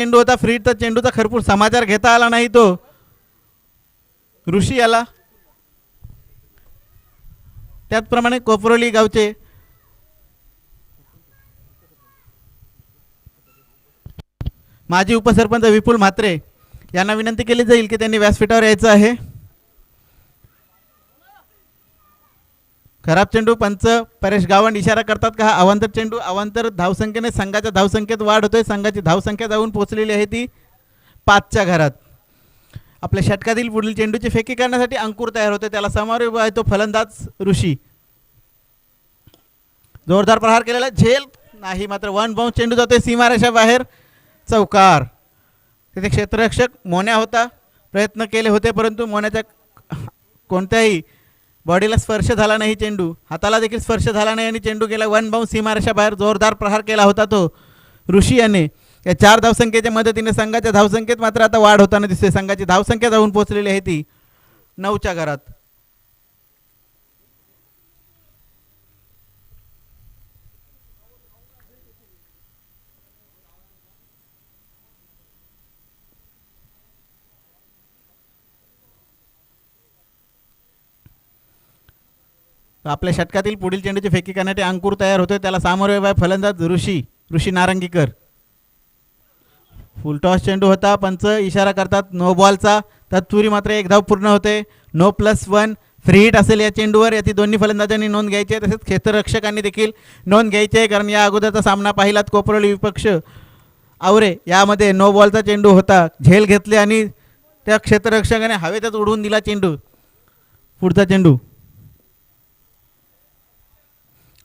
चेंडू होता फ्रीडचा चेंडूचा खरपूर समाचार घेता आला नाही तो। ऋषी आला। त्याचप्रमाणे कोपरोली गावचे माजी उपसरपंच विपुल म्हात्रे यांना विनंती केली जाईल की त्यांनी व्यासपीठावर यायचं आहे. खराब चेंडू पंच परेश गावंड इशारा करतात का हा अवांतर चेंडू अवांतर धावसंख्येने संघाच्या धावसंख्येत वाढ होतोय संघाची धावसंख्या जाऊन पोहोचलेली आहे ती पाचच्या घरात. आपल्या षटकातील पुढील चेंडूची फेकी करण्यासाठी अंकुर तयार होते त्याला समोर येतो आहे तो फलंदाज ऋषी. जोरदार प्रहार केलेला झेल नाही मात्र वन बाउंस चेंडू जातोय सीमारेषा बाहेर चौकार. तिथे क्षेत्ररक्षक मोन्या होता प्रयत्न केले होते परंतु मोन्याच्या कोणत्याही बॉडीला स्पर्श झाला नाही चेंडू. हाताला देखील स्पर्श झाला नाही आणि चेंडू गेला. वन बाउंड सीमारेषा बाहेर जोरदार प्रहार केला होता तो ऋषी याने. या चार धावसंख्येच्या मदतीने संघाच्या धावसंख्येत मात्र आता वाढ होताना दिसते. संघाची धावसंख्या जाऊन पोहोचलेली आहे ती नऊच्या घरात. आपल्या षटकातील पुढील चेंडूची फेकी करण्यासाठी अंकुर तयार होतोय. त्याला सामोरे बाय फलंदाज ऋषी ऋषी नारंगीकर. फुलटॉस चेंडू होता. पंच इशारा करतात. नो बॉलचा तत्पुरी मात्र एक धाव पूर्ण होते. No plus one free hit असेल या चेंडूवर. याची दोन्ही फलंदाजांनी नोंद घ्यायची आहे. तसेच क्षेत्ररक्षकांनी देखील नोंद घ्यायची आहे. कारण या अगोदरचा सामना पाहिलात कोपरोली विपक्ष. आवरे यामध्ये नो बॉलचा चेंडू होता. झेल घेतले आणि त्या क्षेत्ररक्षकाने हवेतच उडवून दिला चेंडू. पुढचा चेंडू.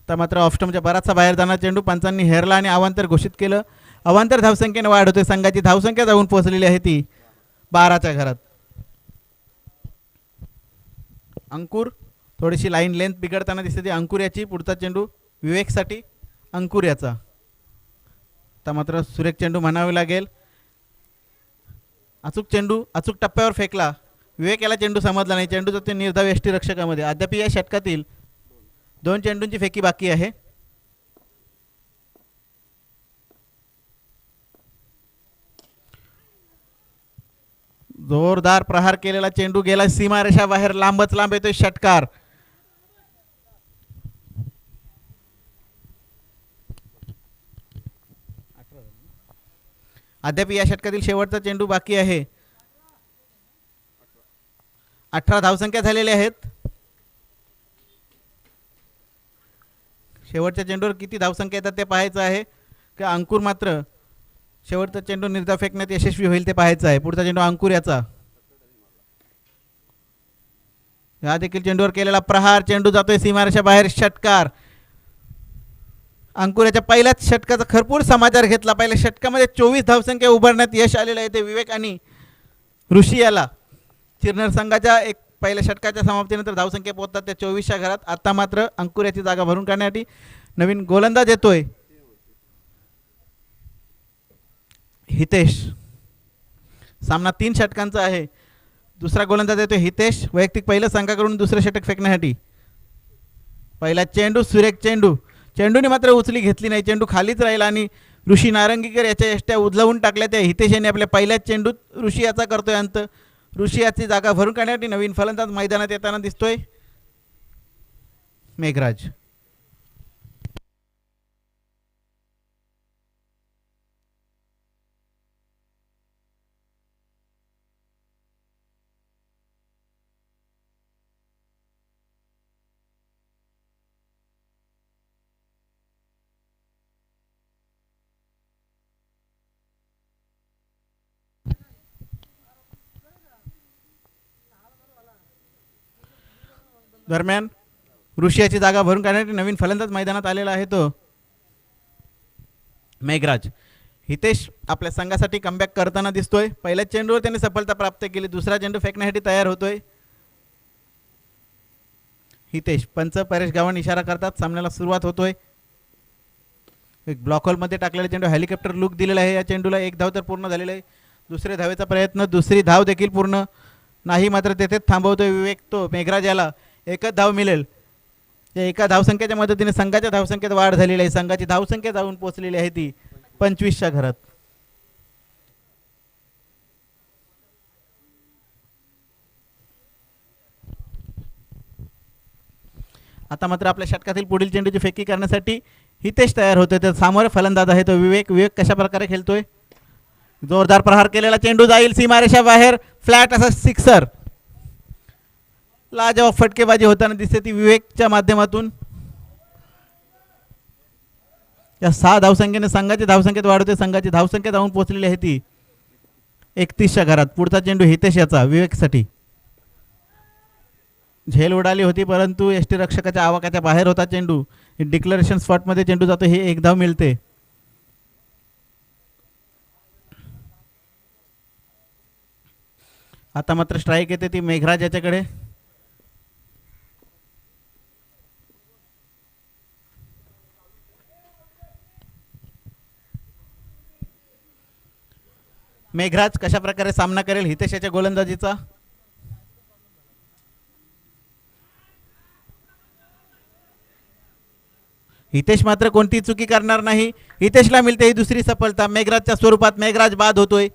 तर मात्र ऑफस्टमच्या बराचसा बाहेर जाणारा चेंडू पंचांनी हेरला आणि अवांतर घोषित केलं. अवांतर धावसंख्येने वाढ होते. संघाची धावसंख्या जाऊन पोहोचलेली आहे ती बाराच्या घरात. अंकुर थोडीशी लाईन लेंथ बिघडताना दिसते. ती अंकुर याची पुढचा चेंडू विवेकसाठी अंकुर याचा. तर मात्र सुरेख चेंडू म्हणावे लागेल. अचूक चेंडू अचूक टप्प्यावर फेकला. विवेक याला चेंडू समजला नाही. चेंडू जाते निर्धाव यष्टी रक्षकामध्ये. अद्याप या षटकातील दोन चेंडूंची फेकी बाकी आहे. जोरदार प्रहार केलेला चेंडू गेला. सीमारेषा बाहेर लांबच लांब येतोय षटकार. अद्याप या षटकातील शेवटचा चेंडू बाकी आहे. अठरा धावसंख्या झालेल्या आहेत. शेवटच्या चेंडूवर किती धावसंख्या येतात ते पाहायचं आहे. की अंकुर मात्र शेवटचा चेंडू निर्धा फेकण्यात यशस्वी होईल ते पाहायचं आहे. पुढचा चेंडू अंकुर याचा. हा देखील चेंडूवर केलेला प्रहार. चेंडू जातोय सीमारेषा बाहेर. षटकार. अंकुर याच्या पहिल्याच षटकाचा भरपूर समाचार घेतला. पहिल्या षटकामध्ये चोवीस धावसंख्या उभारण्यात यश आलेलं आहे ते विवेक आणि ऋषी याला. चिरनर संघाच्या एक पहिल्या षटकाच्या समाप्तीनंतर धावसंख्या पोहोचतात त्या चोवीसच्या घरात. आता मात्र अंकुर याची जागा भरून काढण्यासाठी नवीन गोलंदाज येतोय. हितेश. सामना तीन षटकांचा आहे. दुसरा गोलंदाज येतोय हितेश. वैयक्तिक पहिलं संघाकडून दुसरं षटक फेकण्यासाठी. पहिला चेंडू सुरेख चेंडू. चेंडूने मात्र उचली घेतली नाही. चेंडू खालीच राहिला आणि ऋषी नारंगीकर याच्या यष्ट्या उजलवून टाकल्या त्या. हितेश यांनी आपल्या पहिल्याच चेंडूत ऋषी याचा करतोय अंत. ऋषी याची जागा भरून काढण्यासाठी नवीन फलंदाज मैदानात येताना दिसतोय. मेघराज. दरम्यान ऋषियाची जागा भरून काढण्यासाठी नवीन फलंदाज मैदानात आलेला आहे तो मेघराज. हितेश आपल्या संघासाठी कमबॅक करताना दिसतोय. पहिल्या चेंडूवर त्याने सफलता प्राप्त केली. दुसरा चेंडू फेकण्यासाठी तयार होतोय. हितेश पंच परेश गावण इशारा करतात. सामन्याला सुरुवात होतोय. एक ब्लॉक होलमध्ये टाकलेला चेंडू हेलिकॉप्टर लुक दिलेला आहे. या चेंडूला एक धाव तर पूर्ण झालेला आहे. दुसऱ्या धावेचा प्रयत्न दुसरी धाव देखील पूर्ण नाही. मात्र तेथेच थांबवतोय विवेक तो. मेघराज याला एकच धाव मिळेल. त्या एका धावसंख्येच्या मदतीने संघाच्या धावसंख्येत वाढ झालेली आहे. संघाची धावसंख्या जाऊन पोहोचलेली आहे ती पंचवीसच्या घरात. आता मात्र आपल्या षटकातील पुढील चेंडूची फेकी करण्यासाठी हितेश तयार होते तर सामोर फलंदाज आहे तो विवेक. विवेक कशा प्रकारे खेळतोय? जोरदार प्रहार केलेला चेंडू जाईल. सीमारेषा बाहेर. फ्लॅट असा सिक्सर. लाजवाब फटकेबाजी होताना दिसते ती विवेकच्या माध्यमातून. या सहा धावसंख्येने संघाची धावसंख्येत वाढवते संघाची धावसंख्या जाऊन पोहोचलेली आहे ती. एकतीसच्या घरात पुढचा चेंडू हितेश याचा विवेकसाठी. झेल उडाली होती परंतु एस टी रक्षकाच्या आवाकाच्या बाहेर होता चेंडू. डिक्लरेशन स्पॉटमध्ये चेंडू जातो हे एक धाव मिळते. आता मात्र स्ट्राईक येते ती मेघराज याच्याकडे. मेघराज कशा प्रकारे सामना करेल हितेशाच्या गोलंदाजीचा? हितेश मात्र कोणती चुकी करणार नाही. हितेशला मिळते ही दुसरी सफलता. मेघराजच्या स्वरूपात मेघराज बाद होतोय.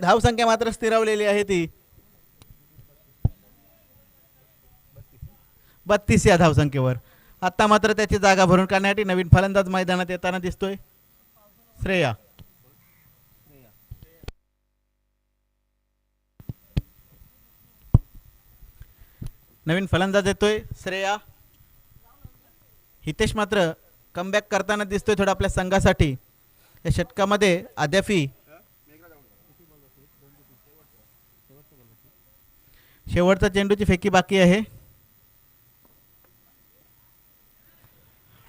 धावसंख्या मात्र स्थिरावलेली आहे ती. बत्तीस या धावसंख्येवर आता मात्र त्याची जागा भरून काढण्यासाठी नवीन फलंदाज मैदानात येताना दिसतोय. श्रेया. नवीन फलंदाज येतोय श्रेया. हितेश मात्र कमबॅक करताना दिसतोय थोडं आपल्या संघासाठी. या षटकामध्ये अद्यापी शेवटचा चेंडूची फेकी बाकी आहे.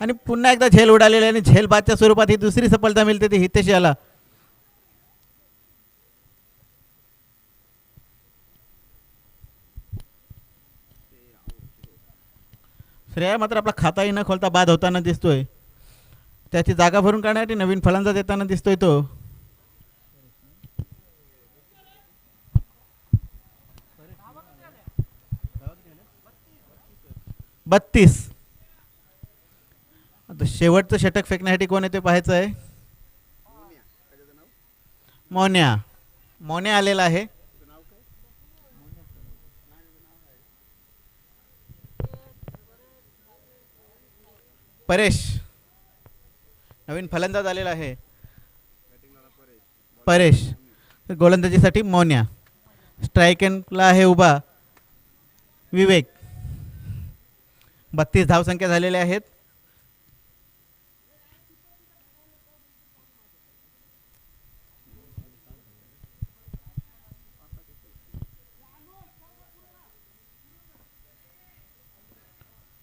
आणि पुन्हा एकदा झेल उडालेली आहे आणि झेल बादच्या स्वरूपात ही दुसरी सफलता मिळते ती हितेश याला. श्रेया मात्र आपला खाताही न खोलता बाद होताना दिसतोय. त्याची जागा भरून काढण्यासाठी नवीन फलंदाज येताना दिसतोय तो. बत्तीस. आता शेवटचं षटक फेकण्यासाठी कोण येते पाहायचं आहे? मोन्या. मोन्या आलेला आहे. परेश. नवीन फलंदाज आलेला आहे. परेश. तर गोलंदाजीसाठी मोन्या. स्ट्राईक एंडला आहे उभा. विवेक. बत्तीस धावसंख्या झालेल्या आहेत.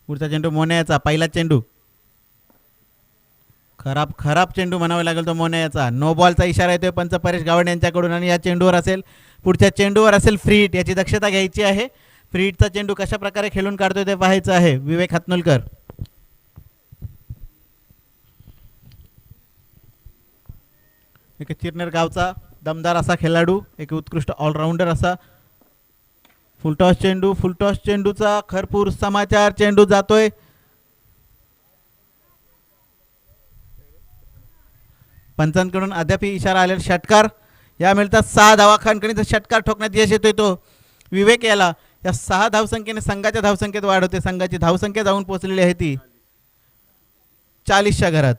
पुढचा चेंडू मोन्याचा पहिला चेंडू. खराब खराब चेंडू म्हणावा लागेल तो मोन्याचा नो बॉलचा इशारा येतोय पंच परेश गावडे यांच्याकडून आणि या चेंडूवर असेल पुढच्या चेंडूवर असेल फ्री हिट याची दक्षता घ्यायची आहे. फ्री हिटचा चेंडू कशा प्रकारे खेळून काढतोय ते पाहायचं आहे. विवेक हातनुलकर. एक चिरनेर गावचा दमदार असा खेळाडू एक उत्कृष्ट ऑलराऊंडर असा. फुलटॉस चेंडू फुलटॉस चेंडूचा खरपूर समाचार चेंडू जातोय. पंचांकडून अद्याप इशारा आलेला षटकार या मिळतात सहा धावा खानकणीचा षटकार ठोकण्यात यश येतोय तो. विवेक याला या सहा धावसंख्येने संघाच्या धावसंख्येत वाढ होते. संघाची धावसंख्या जाऊन पोहोचलेली आहे ती. चाळीसच्या घरात.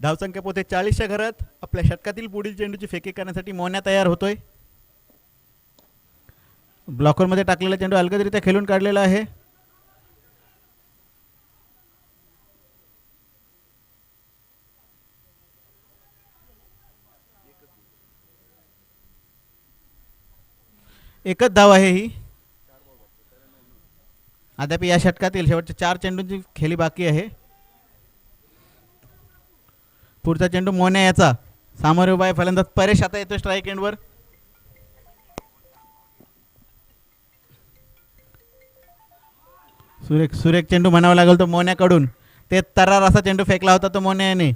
धावसंख्या पोते चाळीसच्या घरात. आपल्या षटकातील पुढील चेंडूची फेकी करण्यासाठी मोन्या तयार होतोय. ब्लॉकरमध्ये टाकलेला चेंडू अलगदरित्या खेळून काढलेला आहे. एकच धाव आहे ही. अद्याप या षटकातील शेवटच्या चार चेंडूंची खेळी बाकी आहे. पुढचा चेंडू मोन्या याचा. सामोरे उभा आहे फलंदाज परेश. आता येतो स्ट्राईक एंडवर सुरेख सुरेख चेंडू म्हणावा लागेल तो मोन्याकडून. ते तरार असा चेंडू फेकला होता तो मोन्या याने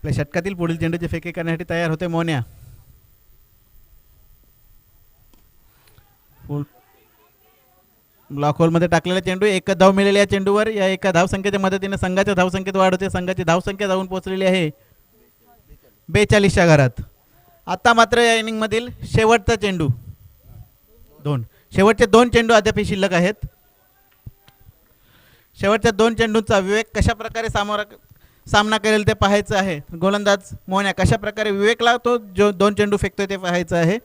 आपल्या षटकातील पुढील चेंडूचे फेके करण्यासाठी तयार होते मोन्या. फुल ब्लॉक होलमध्ये टाकलेला चेंडू एकच धाव मिळेल या चेंडूवर. या एका धावसंख्येच्या मदतीने संघाच्या धावसंख्येत वाढ होते. संघाची धावसंख्या जाऊन पोहोचलेली आहे. बेचाळीसच्या घरात. आता मात्र या इनिंगमधील शेवटचा चेंडू. दोन. शेवटचे दोन चेंडू अद्याप शिल्लक आहेत. शेवटच्या दोन चेंडूंचा विवेक कशा प्रकारे सामोरा सामना करेल ते पाहायचं आहे. गोलंदाज मोहन्या कशा प्रकारे विवेकला तो जो दोन चेंडू फेकतोय ते पाहायचं आहे.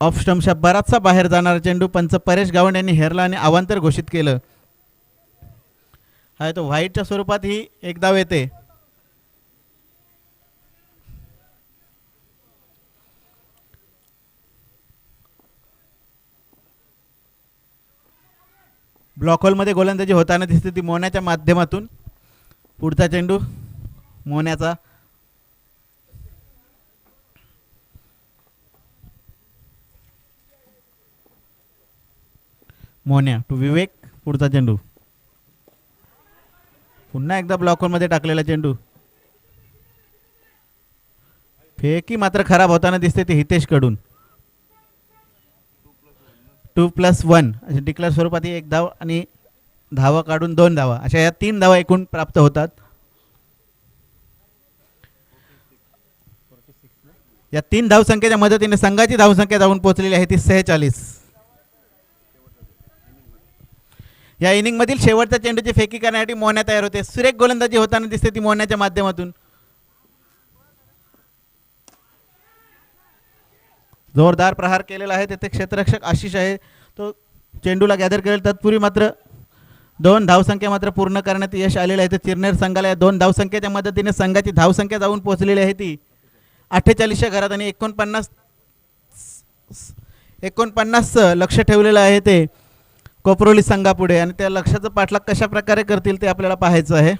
ऑफ स्टम्पच्या बराचसा बाहेर जाणारा चेंडू पंच परेश गावंड यांनी हेरला आणि अवांतर घोषित केलं. आहे तो व्हाईटच्या स्वरूपात ही एक धाव येते. ब्लॉकहोलमध्ये गोलंदाजी होताना दिसते ती मोन्याच्या माध्यमातून. पुढचा चेंडू मोन्याचा मोन्या टू विवेक पुढचा चेंडू. पुन्हा एकदा ब्लॉकहोलमध्ये टाकलेला चेंडू. फेकी मात्र खराब होताना दिसते ते हितेशकडून. टू प्लस वन अशा डिक्लेअर स्वरूपात ही एक धाव आणि धावा काढून दोन धावा. अशा या तीन धावा एकूण प्राप्त होतात. या तीन धावसंख्येच्या मदतीने संघाची धावसंख्या जाऊन पोहोचलेली आहे ती सेहेचाळीस. या इनिंगमधील शेवटच्या चेंडूची फेकी करण्यासाठी मोहन्या तयार होते. सुरेख गोलंदाजी होताना दिसते ती मोहन्याच्या माध्यमातून. जोरदार प्रहार केलेला आहे. तेथे क्षेत्ररक्षक आशिष आहे. तो चेंडूला गॅदर केलेला तत्पूर्वी मात्र दोन धावसंख्या मात्र पूर्ण करण्यात यश आलेलं आहे. तर चिरनेर संघाला या दोन धावसंख्येच्या मदतीने संघाची धावसंख्या जाऊन पोहोचलेली आहे ती. अठ्ठेचाळीसच्या घरात आणि एकोणपन्नास एकोणपन्नास लक्ष ठेवलेलं आहे ते कोपरोली संघापुढे. आणि त्या लक्षाचं पाठलाग कशा प्रकारे करतील ते आपल्याला पाहायचं आहे.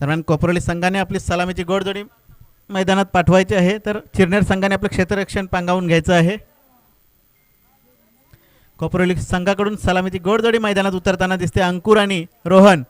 दरम्यान कोपरोली संघाने आपली सलामीची गोडजोडी मैदानात पाठवायची आहे तर चिरनेर संघाने आपलं क्षेत्ररक्षण पांगावून घ्यायचं आहे. कोपरोली संघाकडून सलामीची गोडजोडी मैदानात उतरताना दिसते अंकुर आणि रोहन.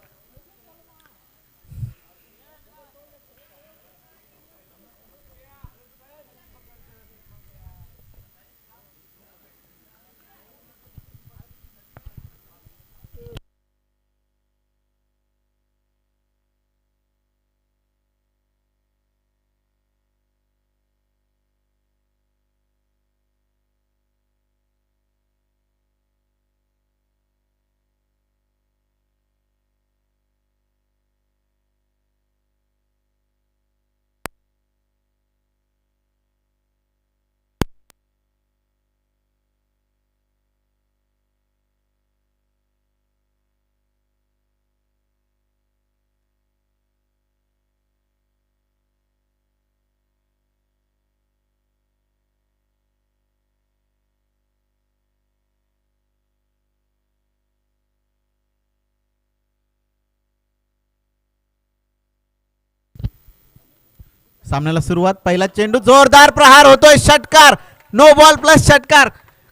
सामन्याला सुरुवात पहिला चेंडू जोरदार प्रहार होतोय षटकार. नो बॉल प्लस षटकार.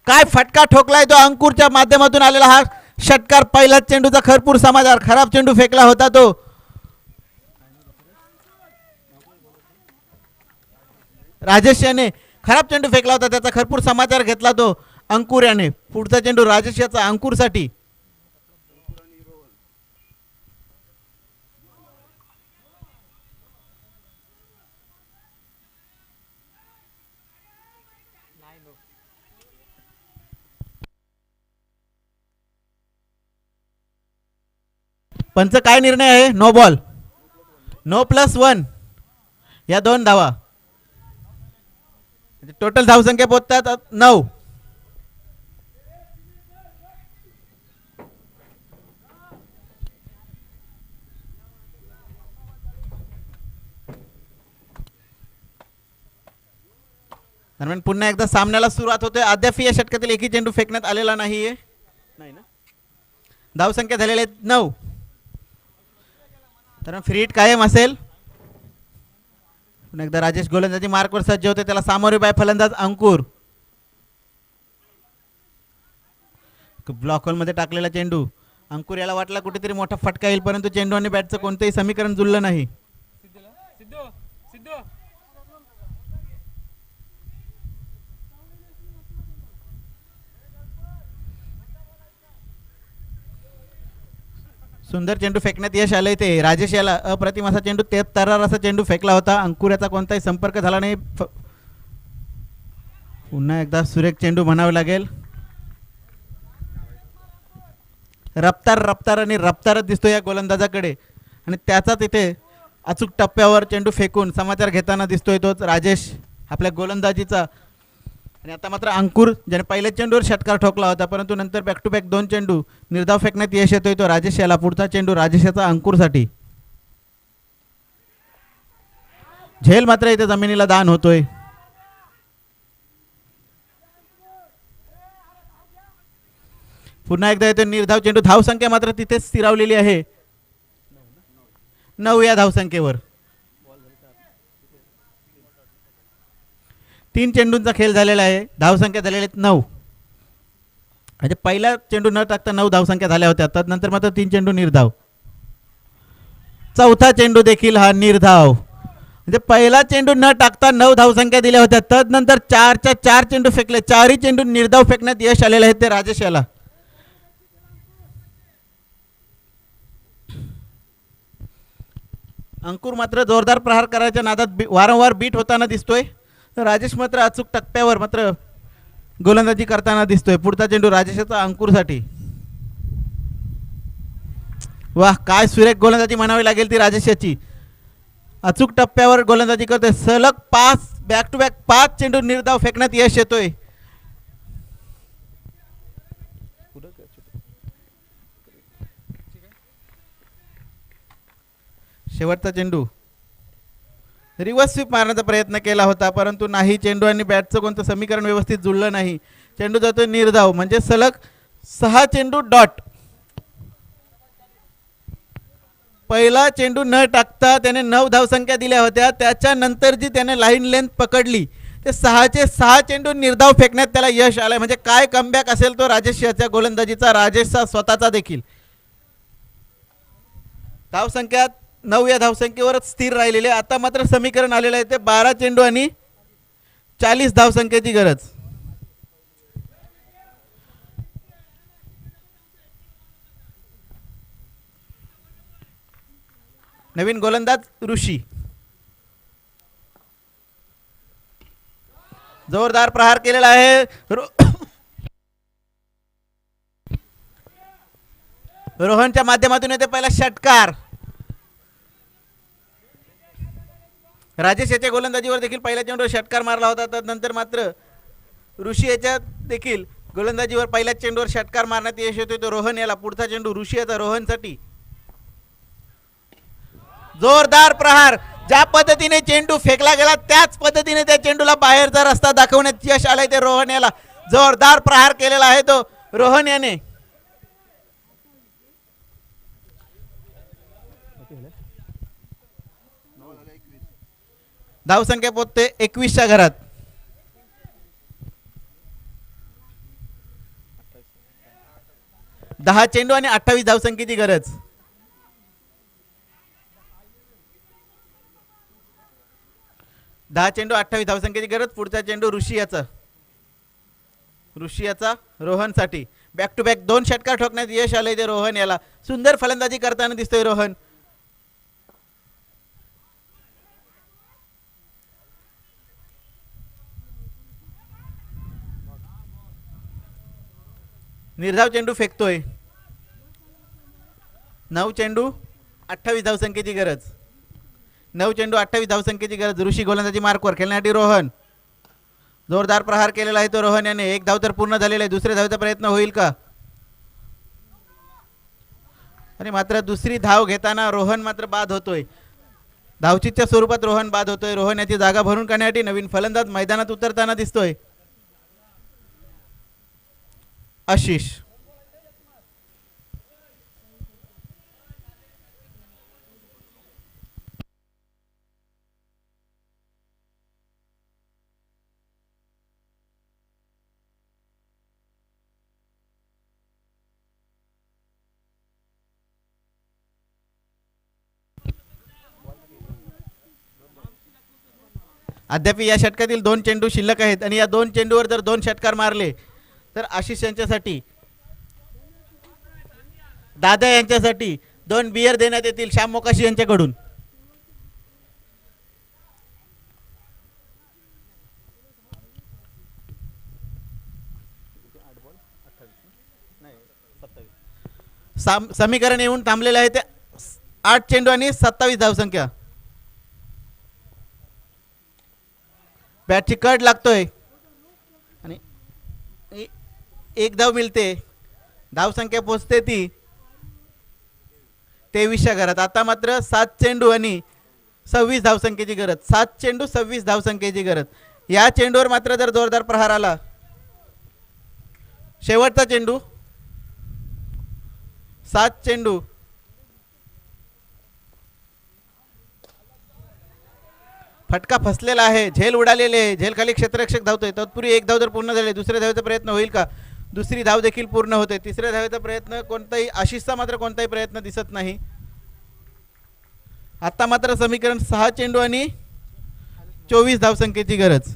काय फटका ठोकलाय तो अंकुरच्या माध्यमातून आलेला हा षटकार. पहिलाच चेंडूचा खरपूर समाचार. खराब चेंडू फेकला होता तो. राजेश याने खराब चेंडू फेकला होता त्याचा खरपूर समाचार घेतला तो अंकुर याने. पुढचा चेंडू राजेश याचा अंकुरसाठी. पंच काय निर्णय आहे? No ball no plus one या दोन धावा. म्हणजे टोटल धावसंख्या पोचतात नऊ. दरम्यान पुन्हा एकदा सामन्याला सुरुवात होते. अद्याप या षटकातील एकही चेंडू फेकण्यात आलेला नाहीये. नाही ना? धावसंख्या झालेल्या आहेत नऊ. तर फ्री हिट कायम असेल. पुन्हा एकदा राजेश गोलंदाजी मार्कवर सज्ज होते. त्याला सामोरे बाय फलंदाज अंकुर. ब्लॉकमध्ये टाकलेला चेंडू. अंकुर याला वाटला कुठेतरी मोठा फटका येईल परंतु चेंडू आणि बॅटचं कोणतंही समीकरण जुळलं नाही. सुंदर चेंडू फेकण्यात यश आलंय ते. राजेश याला अप्रतिम असा चेंडू ते तरार असा चेंडू फेकला होता. अंकुर याचा कोणताही संपर्क झाला नाही. पुन्हा एकदा सुरेख चेंडू म्हणावे लागेल. रफ्तार रफ्तार आणि रफ्तारच दिसतो या गोलंदाजाकडे. आणि त्याचाच इथे अचूक टप्प्यावर चेंडू फेकून समाचार घेताना दिसतोय तोच राजेश आपल्या गोलंदाजीचा आणि आता मात्र अंकुर ज्याने पहिल्या चेंडूवर षटकार ठोकला होता परंतु नंतर बॅक टू बॅक दोन चेंडू निर्धाव फेकण्यात यश येतोय तो राजेश याला. पुढचा चेंडू राजेश याचा अंकुरसाठी. झेल मात्र इथे जमिनीला दान होतोय. पुन्हा एकदा येतो निर्धाव चेंडू धावसंख्या मात्र तिथेच स्थिरावलेली आहे. नऊ या धावसंख्येवर तीन चेंडूंचा खेळ झालेला आहे. धावसंख्या झालेल्या आहेत नऊ. म्हणजे पहिला चेंडू न टाकता नऊ धावसंख्या झाल्या होत्या. तदनंतर मात्र तीन चेंडू निर्धाव. चौथा चेंडू देखील हा निर्धाव. म्हणजे पहिला चेंडू न टाकता नऊ धावसंख्या दिल्या होत्या. तदनंतर चारच्या चार चेंडू फेकले. चारही चेंडू निर्धाव फेकण्यात यश आलेलं आहे ते राजेश याला. अंकुर मात्र जोरदार प्रहार करायच्या नादात वारंवार बीट होताना दिसतोय. राजेश मात्र अचूक टप्प्यावर मात्र गोलंदाजी करताना दिसतोय. पुढचा चेंडू राजेशाचा अंकुरसाठी. वाह काय सुरेख गोलंदाजी म्हणावी लागेल ती राजेशाची. अचूक टप्प्यावर गोलंदाजी करतोय. सलग पाच बॅक टू बॅक पाच चेंडू निर्धाव फेकण्यात यश येतोय. शेवटचा चेंडू रिवर्स स्वीप मारण्याचा प्रयत्न केला होता परंतु नाही. चेंडू आणि बॅटचं कोणतं समीकरण व्यवस्थित जुळलं नाही. चेंडू जातोय निर्धाव म्हणजे सलग सहा चेंडू डॉट. पहिला चेंडू न टाकता त्याने नऊ धावसंख्या दिल्या होत्या त्याच्यानंतर जी त्याने लाईन लेंथ पकडली ते सहाचे सहा चेंडू निर्धाव फेकण्यात त्याला यश आलं म्हणजे काय कमबॅक असेल तो राजेश याच्या गोलंदाजीचा राजेशचा स्वतःचा देखील. धावसंख्या नऊ या धावसंख्येवरच स्थिर राहिलेले. आता मात्र समीकरण आलेलं आहे ते बारा चेंडू आणि चाळीस धावसंख्येची गरज. नवीन गोलंदाज ऋषी. जोरदार प्रहार केलेला आहे. रो- रोहनच्या माध्यमातून येते पहिला षटकार. राजेश याच्या गोलंदाजीवर देखील पहिल्या चेंडूवर षटकार मारला होता तर नंतर मात्र ऋषी याच्या देखील गोलंदाजीवर पहिल्या चेंडूवर षटकार मारण्यात यश येतोय. तो रोहन याला पुढचा चेंडू ऋषी याचा रोहनसाठी. जोरदार प्रहार. ज्या पद्धतीने चेंडू फेकला गेला त्याच पद्धतीने त्या चेंडूला बाहेरचा रस्ता दाखवण्यात यश आलंय ते रोहन याला. जोरदार प्रहार केलेला आहे तो रोहन याने. धावसंख्या पोचते एकवीसच्या घरात. दहा चेंडू आणि अठ्ठावीस धावसंख्येची गरज. दहा चेंडू अठ्ठावीस धावसंख्येची गरज पुढचा चेंडू ऋषियाचा. ऋषियाचा रोहनसाठी. बॅक टू बॅक दोन षटकार ठोकण्यात यश आलंय ते रोहन याला. सुंदर फलंदाजी करताना दिसतोय रोहन. निर्धाव चेंडू फेकतोय. नऊ चेंडू अठ्ठावीस धावसंख्येची गरज. नऊ चेंडू अठ्ठावीस धावसंख्येची गरज. ऋषी गोलंदाजी मार्कवर खेळण्यासाठी रोहन. जोरदार प्रहार केलेला आहे तो रोहन याने. एक धाव तर पूर्ण झालेला आहे. दुसऱ्या धावेचा प्रयत्न होईल का? आणि मात्र दुसरी धाव घेताना रोहन मात्र बाद होतोय. धावचीच्या स्वरूपात रोहन बाद होतोय. रोहन याची जागा भरून काढण्यासाठी नवीन फलंदाज मैदानात उतरताना दिसतोय. आशिष. अद्याप या षटकातील दोन चेंडू शिल्लक आहेत आणि या दोन चेंडूवर जर दोन षटकार मारले तर आशिष यांच्यासाठी दादा यांच्यासाठी दोन बियर देण्यात येतील श्याम मोकाशी यांच्याकडून. साम- समीकरण येऊन थांबलेलं आहे ते आठ चेंडू आणि सत्तावीस धावसंख्या. बॅटची कट लागतोय आणि ए- एक धाव मिळते. धावसंख्या पोचते ती तेवीसच्या घरात. आता मात्र सात चेंडू आणि सव्वीस धावसंख्येची गरज. सात चेंडू सव्वीस धावसंख्येची गरज. या चेंडूवर मात्र जर जोरदार प्रहार आला शेवटचा चेंडू सात चेंडू फटका फसलेला आहे. झेल उडालेले आहे. झेल खाली क्षेत्ररक्षक धावतोय. तत्पूर्वी एक धाव जर पूर्ण झाले दुसऱ्या धावेचा प्रयत्न होईल का? दुसरी धाव देखील पूर्ण होते. तिसऱ्या धावेचा प्रयत्न कोणताही आशिषचा मात्र कोणताही प्रयत्न दिसत नाही. आता मात्र समीकरण सहा चेंडू आणि चोवीस धावसंख्येची गरज.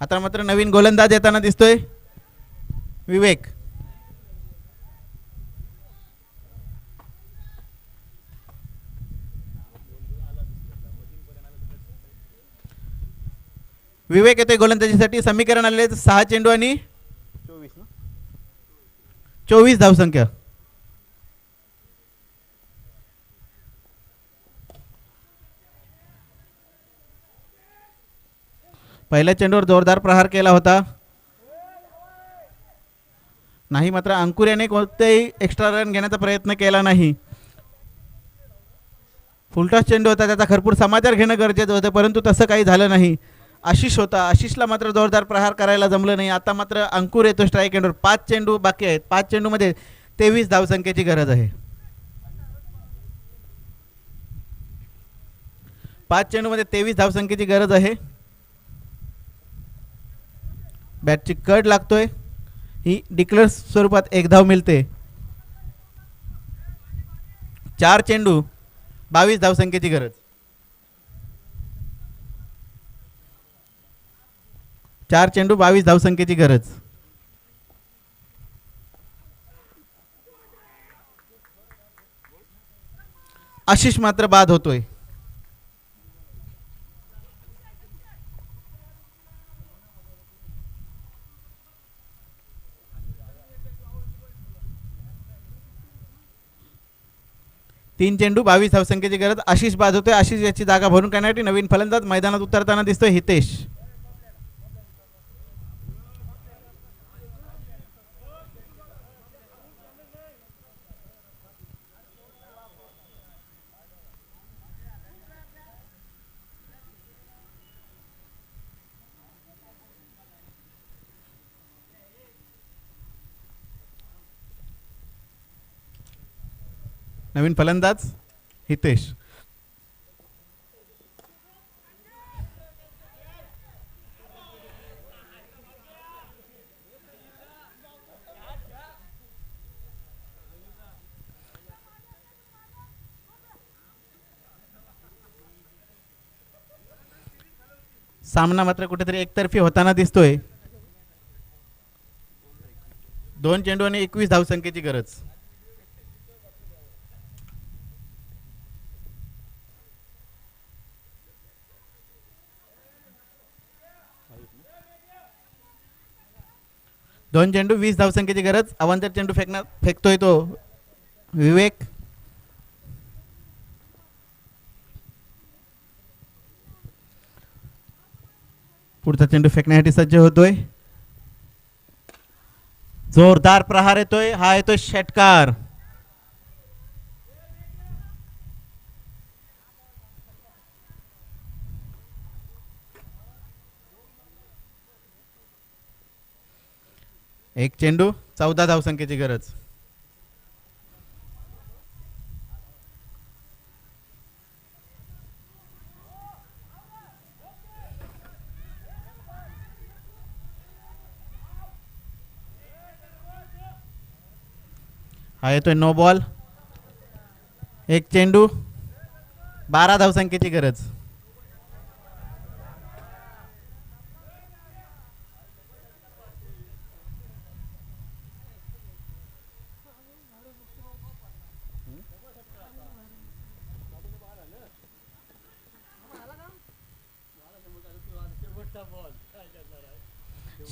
आता मात्र नवीन गोलंदाज येताना दिसतोय. विवेक. विवेक येतोय गोलंदाजीसाठी. समीकरण आलेले सहा चेंडू आणि चोवीस चोवीस धावसंख्या. पहिल्या चेंडूवर जोरदार प्रहार केला होता. नाही मात्र अंकुर याने कोणतेही एक्स्ट्रा रन घेण्याचा प्रयत्न केला नाही. फुलटॉस चेंडू होता त्याचा भरपूर समाचार घेणं गरजेचं होतं परंतु तसं काही झालं नाही. आशिष होता आशिषला मात्र जोरदार प्रहार करायला जमलं नाही. आता मात्र अंकुर येतो स्ट्राईक एंडवर पाच चेंडू बाकी आहेत. पाच चेंडूमध्ये तेवीस धावसंख्येची गरज आहे. पाच चेंडूमध्ये तेवीस धावसंख्येची गरज आहे. बॅटची कट लागतोय. ही डिक्लेअर स्वरूपात एक धाव मिळते. चार चेंडू बावीस धावसंख्येची गरज. चार चेंडू बावीस धावसंख्येची गरज. आशिष मात्र बाद होतोय. तीन चेंडू बावीस धावसंख्येची गरज. आशिष बाजवतोय आशिष याची जागा भरून काढण्यासाठी नवीन फलंदाज मैदानात उतरताना दिसतोय हितेश. नवीन फलंदाज हितेश. सामना मात्र कुठेतरी एकतर्फी होताना दिसतोय. दोन चेंडू आणि एकवीस धावसंख्येची गरज. दोन चेंडू वीस धावसंख्येची गरज अवांतर चेंडू फेकणार फेकतोय तो. विवेक. पुढचा चेंडू फेकण्यासाठी सज्ज होतोय. जोरदार प्रहार येतोय. हा येतोय षटकार. एक चेंडू चौदा धावसंख्येची गरज. हा येतोय नो बॉल एक चेंडू बारा धावसंख्येची गरज.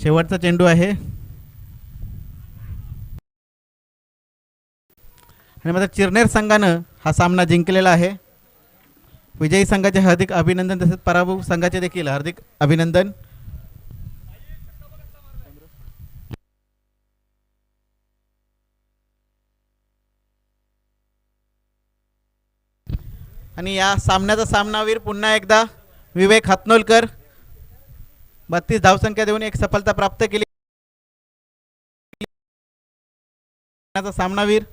शेवटचा चेंडू आहे. आणि मात्र चिरनेर संघानं हा सामना जिंकलेला आहे. विजयी संघाचे हार्दिक अभिनंदन तसेच पराभव संघाचे देखील हार्दिक अभिनंदन. आणि या सामन्याचा सामनावीर पुन्हा एकदा विवेक हातनोलकर. बत्तीस धावसंख्या देऊन एक सफलता प्राप्त केली. सामनावीर